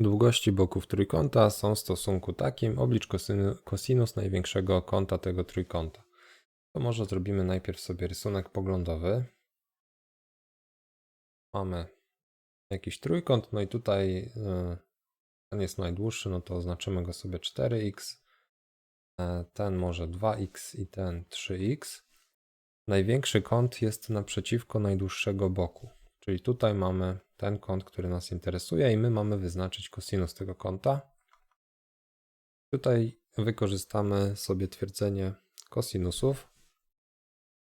Długości boków trójkąta są w stosunku takim, oblicz kosinus największego kąta tego trójkąta. To może zrobimy najpierw sobie rysunek poglądowy. Mamy jakiś trójkąt, no i tutaj y, ten jest najdłuższy, no to oznaczymy go sobie 4x, e, ten może 2x i ten 3x. Największy kąt jest naprzeciwko najdłuższego boku, czyli tutaj mamy ten kąt, który nas interesuje i my mamy wyznaczyć kosinus tego kąta. Tutaj wykorzystamy sobie twierdzenie kosinusów.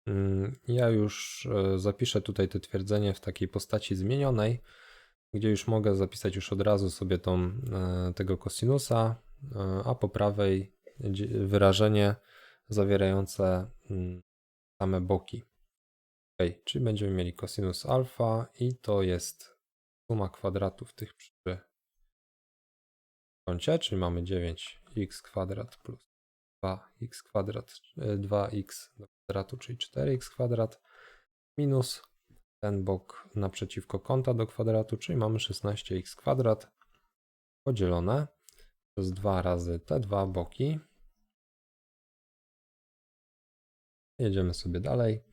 Mm, Ja już e, zapiszę tutaj to twierdzenie w takiej postaci zmienionej, gdzie już mogę zapisać już od razu sobie tą, e, tego kosinusa, e, a po prawej wyrażenie zawierające mm, same boki. Ok, czyli będziemy mieli kosinus alfa i to jest suma kwadratów tych przy kącie, czyli mamy 9x kwadrat plus 2x kwadrat, e, 2x do kwadratu, czyli 4x kwadrat minus ten bok naprzeciwko kąta do kwadratu, czyli mamy 16x kwadrat podzielone przez 2 razy te dwa boki. Jedziemy sobie dalej.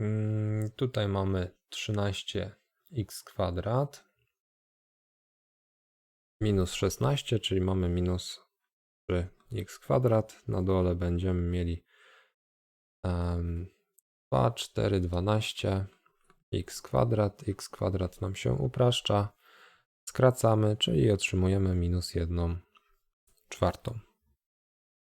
Mm, Tutaj mamy 13x kwadrat minus 16, czyli mamy minus 3x kwadrat. Na dole będziemy mieli em, 2, 4, 12 x kwadrat. x kwadrat nam się upraszcza. Skracamy, czyli otrzymujemy minus 1 czwartą.